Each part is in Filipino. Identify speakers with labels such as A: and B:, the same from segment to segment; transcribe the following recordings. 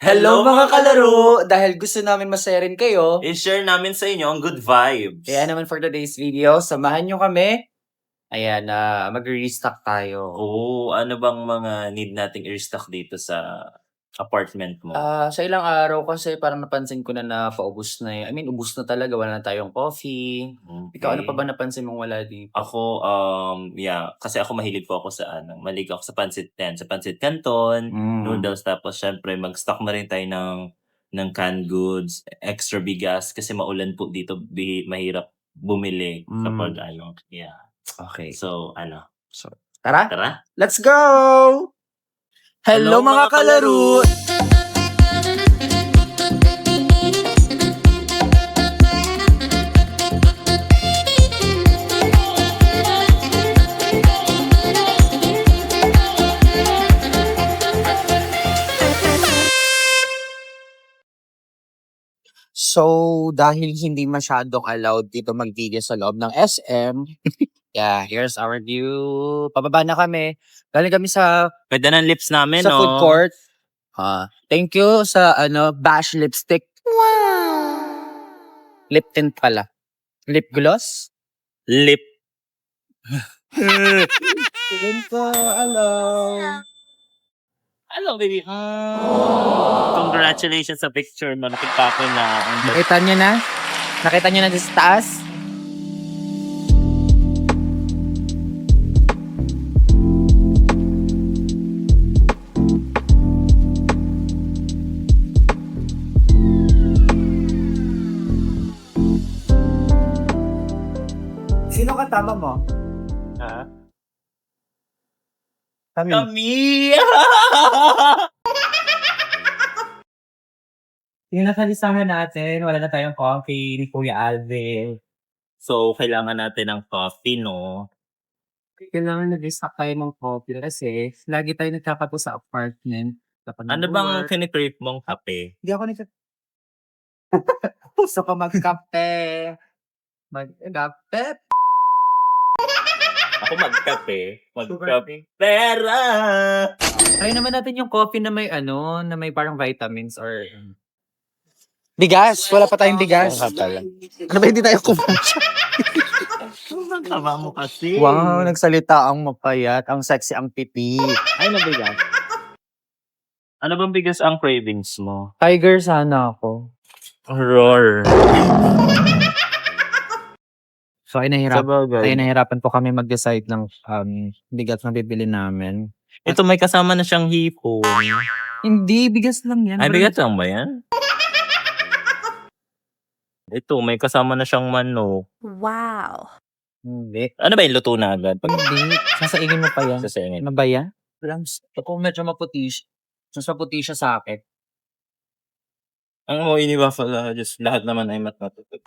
A: Hello mga kalaro! Dahil gusto namin masaya rin kayo,
B: I-share namin sa inyo ang good vibes.
A: kaya naman for today's video, samahan nyo kami. Ayan, na mag-restock tayo.
B: Oo, ano bang mga need nating i-restock dito sa apartment mo?
A: Ah, sa ilang araw kasi parang napansin ko na na paubos na yun. I mean, ubos na talaga. Wala na tayong coffee.
B: Okay.
A: Ikaw, ano pa ba napansin mong wala dito?
B: Ako, um, yeah, kasi ako mahilig po ako sa ano, mahilig ako sa pancit yan, sa pancit canton,
A: Mm.
B: noodles, tapos syempre mag-stock na rin tayo ng ng canned goods, extra bigas kasi maulan po dito, bi, mahirap bumili
A: Mm.
B: kapag ano, yeah.
A: Okay.
B: So, ano,
A: Tara,
B: tara.
A: let's go! Hello,
B: Hello,
A: mga kalaro! So, dahil hindi masyadong allowed dito mag-video sa loob ng SM, yeah, here's our view. Pababa na kami. Galing kami sa
B: Pwede ng lips namin,
A: sa
B: no?
A: food court. Ah, thank you sa ano Bash lipstick. Wow. Lip tint pala. Lip gloss?
B: Lip.
A: Hello.
B: Hello, baby. Congratulations sa picture mo. Nakita ko na.
A: Nakita niyo na? Nakita niyo na sa taas? Katama mo?
B: Ha?
A: Kami.
B: Kami!
A: Yung nasa listahan natin, wala na tayong coffee ni Kuya Alvin.
B: so, kailangan natin ng coffee, no?
A: Kailangan nag-restock tayo ng coffee kasi lagi tayo nagkakapo sa apartment.
B: Ano bang kinikrave mong kape?
A: Hindi ako nagka... Gusto ko magkape. Magkape.
B: Ako magkape. Magkape. Pera!
A: Try naman natin yung coffee na may ano, na may parang vitamins or... Bigas! Wala pa tayong bigas. Ano ba hindi tayo kumain?
B: Ang tama mo kasi.
A: Wow, nagsalita ang mapayat, ang sexy, ang pipi. Ay, nabigas.
B: Ano bang biggest ang cravings mo?
A: Tiger sana ako.
B: Roar.
A: So, ay nahirap. Ay, nahirapan po kami mag-decide ng um, bigas na bibili namin.
B: Ito may kasama na siyang hipon.
A: Hindi, bigas lang yan.
B: Ay, bigat lang ba yan? Ito, may kasama na siyang manok.
C: Wow.
A: Hindi.
B: Ano ba yung luto na agad? Pag
A: Hindi. Sasaingin mo pa yan.
B: sasayangin.
A: Ano ba yan? Lams. Ako medyo maputi siya. Mas maputi siya sa akin.
B: Ang mo ini waffle, ah, just lahat naman ay mat matutog.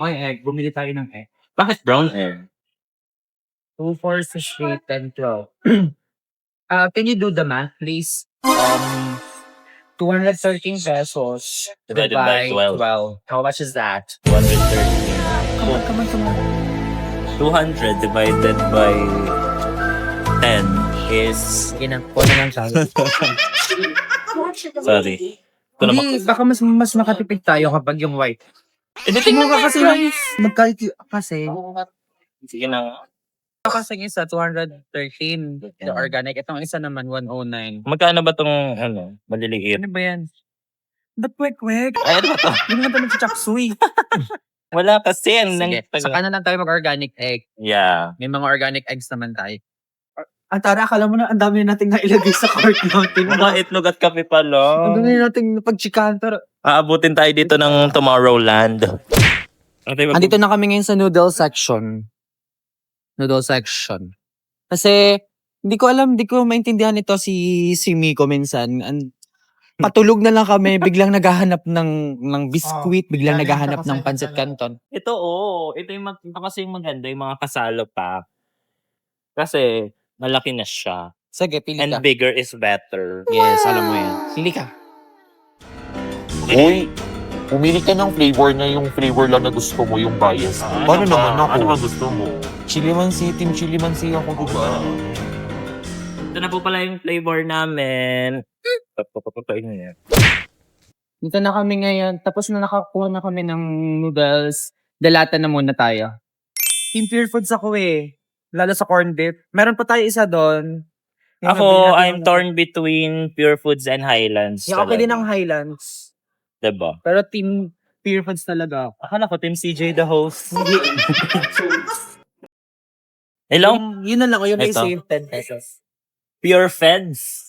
A: Okay, egg. Bumili tayo ng egg.
B: Bakit brown hair?
A: 2, 4, 6, 8, 10, 12. uh, can you do the math, please? Um, 213 pesos
B: Divided by 12.
A: How much is that?
B: 213.
A: Come on, come on, come on.
B: 200 divided by 10 is...
A: Na, kuha na lang siya.
B: Sorry. Ito naman.
A: Hindi, baka mas mas makatipid tayo kapag yung white.
B: Hindi, tingnan
A: ka kasi ng, magkalki, kasi,
B: Sige na nga.
A: kasi yung isa, 213, the organic. Itong isa naman, 109.
B: Magkano ba tong ano, maliliit?
A: Ano ba yan? Ba't kwek-kwek?
B: Ay, ano ba to?
A: Hindi naman tayo chaksuy.
B: Wala kasi. Ang
A: Sige,
B: nang-
A: saka na lang tayo mag-organic egg.
B: Yeah.
A: May mga organic eggs naman tayo.
D: Ang tara, akala mo na ang dami nating nailagay sa cart natin.
B: Mga itlog at kape pa
D: Ang dami nating napagchikan. Pero,
B: Aabutin tayo dito ng Tomorrowland.
A: Andito na kami ngayon sa noodle section. Noodle section. Kasi, hindi ko alam, hindi ko maintindihan ito si, si Miko minsan. An- patulog na lang kami, biglang naghahanap ng, ng biskuit, biglang
D: Galing
A: naghahanap
D: ka
A: ng pancit
D: talaga.
A: canton.
B: Ito, oo. Ito yung mag- ito kasi yung maganda, yung mga kasalo pa. Kasi, malaki na siya.
A: Sige, pili
B: And
A: ka.
B: bigger is better.
A: Yes, alam mo yan. Pili ka.
E: Uy, pumili ka ng flavor na yung flavor lang na gusto mo, yung bias.
B: Ah,
E: Paano
B: ano ba?
E: naman ako?
B: Ano ba gusto mo?
E: Chili mansi, team chili mansi ako, diba?
B: Ito na po pala yung flavor namin. Papapapapain niya.
A: Dito na kami ngayon. Tapos na nakakuha na kami ng noodles. Dalata na muna tayo.
D: Team Pure Foods ako eh. Lalo sa corn dip. Meron pa tayo isa doon. Yung
B: Ako,
D: nabili natin
B: I'm
D: yung-
B: torn between Pure Foods and Highlands.
D: Yung okay din ang Highlands.
B: Diba?
D: Pero Team Pure Foods talaga ako.
B: Akala ko Team CJ the host. Hello?
D: Yung, yun na lang, yun may
B: Ito.
D: save 10 pesos.
B: Pure Feds.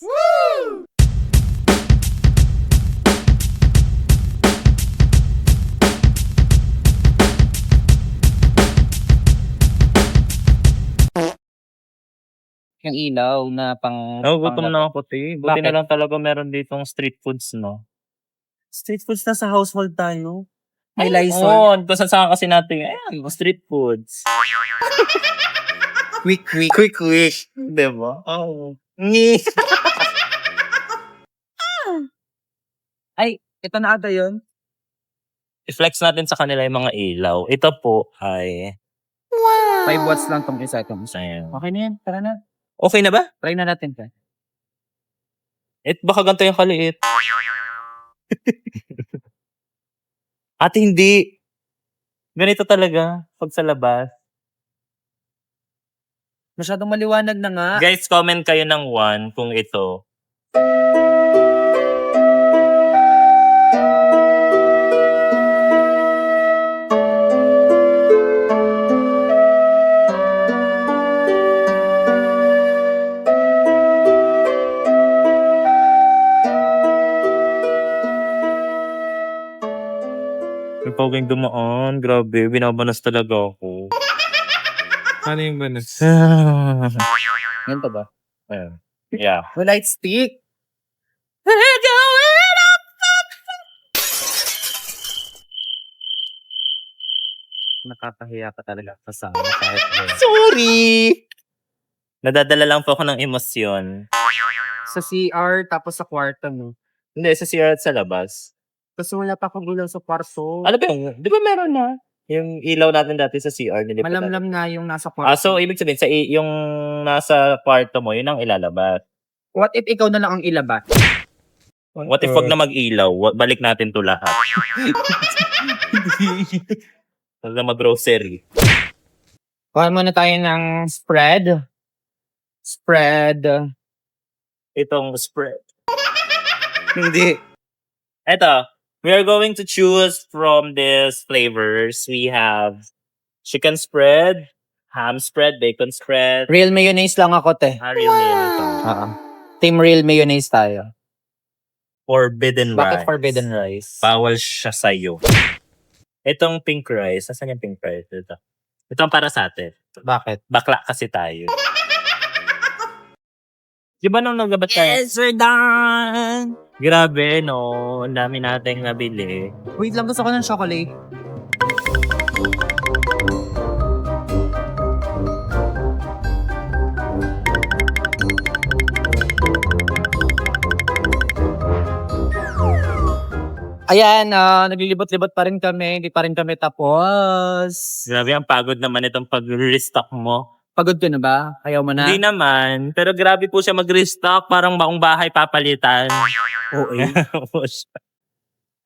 A: Yung ilaw na pang...
B: Oh, gutom
A: pang-
B: na ako, te. Buti
A: Bakit?
B: na lang talaga meron ditong street foods, no?
D: Street foods na sa household tayo. May
B: Oo,
D: Lysol.
B: oh, kung saan saan kasi natin, ayan, street foods.
D: Quick, quick.
B: Quick, quick. Diba? Oo. Ngi.
D: Ay, ito na ata yun.
B: I-flex natin sa kanila yung mga ilaw. Ito po ay...
A: 5 watts lang tong isa. Itong isa.
B: Ayan.
A: Okay na yan. Tara na.
B: Okay na ba?
A: Try na natin ka.
B: Eh, baka ganito yung kaliit. At hindi. Ganito talaga pag sa labas.
D: Masyadong maliwanag na nga.
B: Guys, comment kayo ng one kung ito. May paging dumaan. Grabe, binabanas talaga ako.
E: Ano yung banas?
A: Ganito ba?
B: Ayan. Yeah.
D: May light stick.
A: Nakakahiya ka talaga kasama kahit
B: Sorry! Nadadala lang po ako ng emosyon.
D: Sa CR, tapos sa kwarto, no?
B: Hindi, sa CR at sa labas.
D: Kasi wala pa akong gulaw sa kwarto.
B: Ano ba yung, di ba meron na? Yung ilaw natin dati sa CR. nilipat natin.
D: Malamlam na yung nasa kwarto.
B: Ah, so ibig sabihin, sa i- yung nasa kwarto mo, yun ang ilalabas.
D: What if ikaw na lang ang ilabas?
B: What if wag na mag-ilaw? Wa- Balik natin to lahat. Wag na mag-grocery.
A: Kuha muna tayo ng spread. Spread.
B: Itong spread.
D: Hindi.
B: Eto, we are going to choose from these flavors. We have chicken spread, ham spread, bacon spread,
A: Real mayonnaise lang ako, te.
B: ah, real ito.
A: Oo. Team real mayonnaise tayo.
B: Forbidden
A: Bakit
B: rice.
A: forbidden rice?
B: Bawal siya sa'yo. Itong pink rice, asan yung pink rice? Ito. Ito ang para sa atin.
A: Bakit?
B: Bakla kasi tayo. Di ba nung nagabat tayo?
A: we're done!
B: Grabe, no? Ang dami nating nabili.
D: Wait lang, gusto ko ng chocolate.
A: Ayan, ah, naglilibot-libot pa rin kami. Hindi pa rin kami tapos.
B: Grabe, ang pagod naman itong pag-restock mo.
A: Pagod ka na ba? Ayaw mo na?
B: Hindi naman. Pero grabe po siya mag-restock. Parang baong bahay papalitan.
D: Oo eh.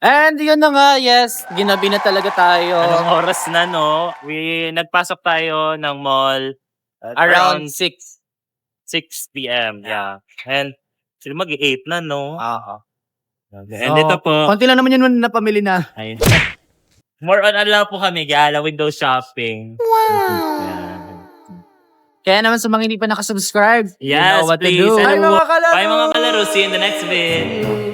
A: And yun na nga, yes. Ginabi na talaga tayo.
B: Anong oras na, no? We, nagpasok tayo ng mall at
A: Around 6.
B: 6 p.m. Yeah. And sila mag-8 na, no?
A: Oo.
B: And ito po.
D: Konti lang naman yun na pamili na.
B: Ayun. More on ano lang po kami, gala window shopping. Wow!
A: Kaya naman sa mga hindi pa nakasubscribe, you
B: Yes,
A: know what
B: please.
A: to do.
B: Ay,
D: mga kalaro!
B: Bye mga kalaro. See you in the next vid.